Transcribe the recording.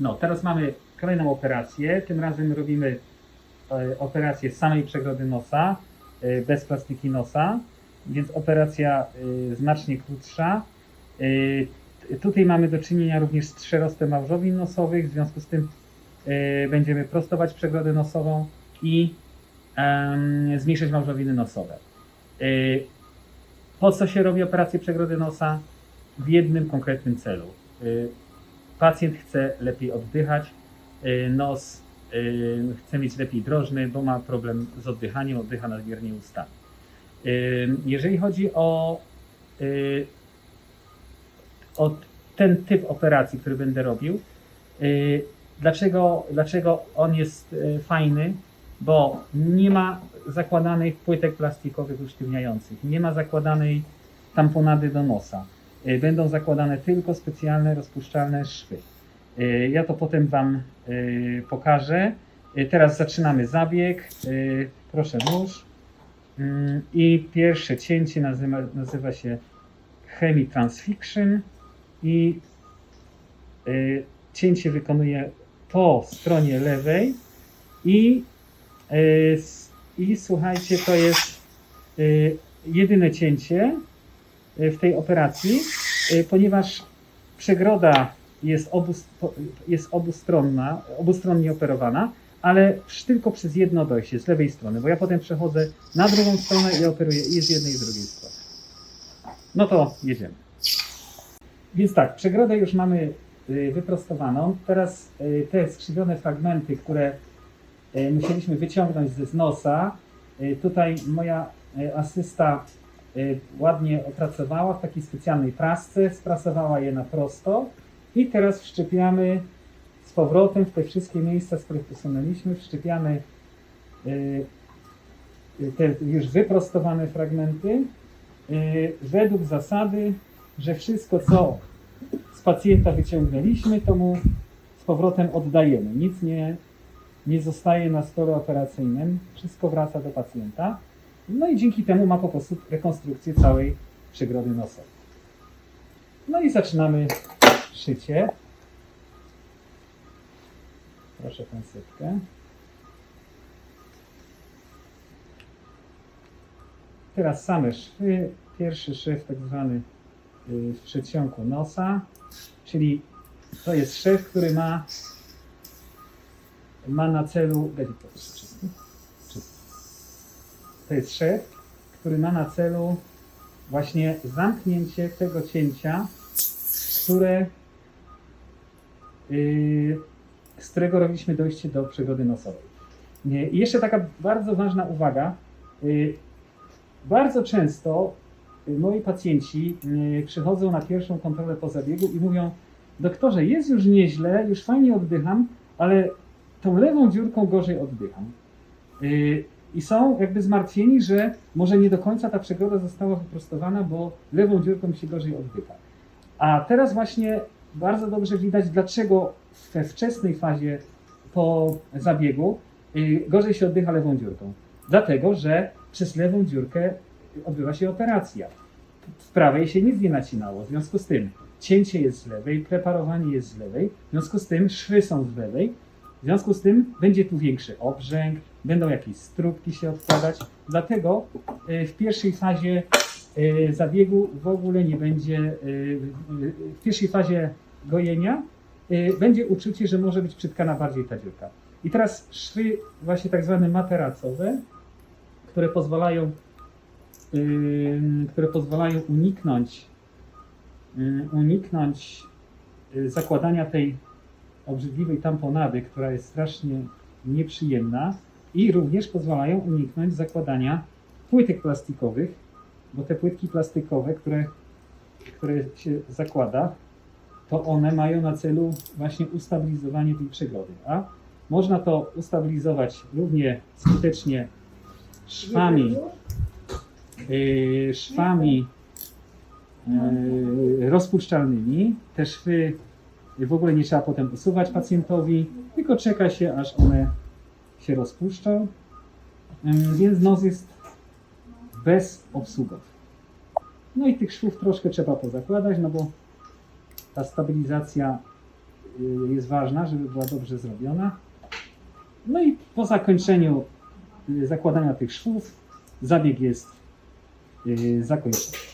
No, teraz mamy kolejną operację. Tym razem robimy e, operację samej przegrody nosa, e, bez plastyki nosa, więc operacja e, znacznie krótsza. Tutaj mamy do czynienia również z przerostem małżowin nosowych, w związku z tym będziemy prostować przegrodę nosową i zmniejszać małżowiny nosowe. Po co się robi operację przegrody nosa? W jednym konkretnym celu. Pacjent chce lepiej oddychać, e, nos e, chce mieć lepiej drożny, bo ma problem z oddychaniem, oddycha nadmiernie ustami. E, Jeżeli chodzi o, o ten typ operacji, który będę robił, dlaczego, dlaczego on jest fajny? Bo nie ma zakładanych płytek plastikowych usztywniających, nie ma zakładanej tamponady do nosa. Y, Będą zakładane tylko specjalne rozpuszczalne szwy. Y, Ja to potem Wam y, pokażę. Teraz zaczynamy zabieg. Proszę nóż. Mm, I pierwsze cięcie nazywa, nazywa się Chemitransfiction i cięcie wykonuję po stronie lewej i, i słuchajcie, to jest jedyne cięcie w tej operacji, y, ponieważ przegroda jest, obu, jest obustronna, obustronnie operowana, ale tylko przez jedno dojście z lewej strony, bo ja potem przechodzę na drugą stronę i operuję i z jednej i z drugiej strony. No to jedziemy. Więc tak, przegrodę już mamy y, wyprostowaną. Teraz y, te skrzywione fragmenty, które y, musieliśmy wyciągnąć ze z nosa, y, tutaj moja y, asysta y, ładnie opracowała w takiej specjalnej prasce, sprasowała je na prosto i teraz wszczepiamy z powrotem w te wszystkie miejsca, z których usunęliśmy, wszczepiamy y, y, te już wyprostowane fragmenty y, według zasady, że wszystko co z pacjenta wyciągnęliśmy, to mu z powrotem oddajemy. Nic nie, nie zostaje na stole operacyjnym, wszystko wraca do pacjenta. No i dzięki temu ma po prostu rekonstrukcję całej przegrody nosowej. No i zaczynamy szycie. Proszę pensetkę. Teraz same szwy. Pierwszy szew tak zwany y, w przedsionku nosa, czyli to jest szef, który ma ma na celu Gdzie to. To jest szef, który ma na celu właśnie zamknięcie tego cięcia, które yy, z którego robiliśmy dojście do przegody nosowej. I jeszcze taka bardzo ważna uwaga. Yy, bardzo często y, moi pacjenci y, przychodzą na pierwszą kontrolę po zabiegu i mówią: Doktorze, jest już nieźle, już fajnie oddycham, ale tą lewą dziurką gorzej oddycham. I są jakby zmartwieni, że może nie do końca ta przegroda została wyprostowana, bo lewą dziurką się gorzej oddycha. A teraz właśnie bardzo dobrze widać, dlaczego we wczesnej fazie po zabiegu y, gorzej się oddycha lewą dziurką. Dlatego, że przez lewą dziurkę odbywa się operacja. W prawej się nic nie nacinało. W związku z tym cięcie jest z lewej, preparowanie jest z lewej, w związku z tym szwy są z lewej, w związku z tym będzie tu większy obrzęk, będą jakieś strubki się odkładać. Dlatego y, w pierwszej fazie y, zabiegu w ogóle nie będzie, y, w pierwszej fazie gojenia będzie uczucie, że może być przytkana bardziej ta dziurka. I teraz szwy właśnie tak zwane materacowe, które pozwalają, które pozwalają uniknąć, uniknąć zakładania tej obrzydliwej tamponady, która jest strasznie nieprzyjemna i również pozwalają uniknąć zakładania płytek plastikowych, bo te płytki plastikowe, które, które się zakłada, to one mają na celu właśnie ustabilizowanie tej przegody, a można to ustabilizować równie skutecznie szwami, yy, szwami yy, rozpuszczalnymi. Te szwy w ogóle nie trzeba potem usuwać pacjentowi, tylko czeka się, aż one się rozpuszczą. Ym, Więc nos jest bezobsługowy. No i tych szwów troszkę trzeba pozakładać, no bo ta stabilizacja y, jest ważna, żeby była dobrze zrobiona. No i po zakończeniu y, zakładania tych szwów zabieg jest y, zakończony.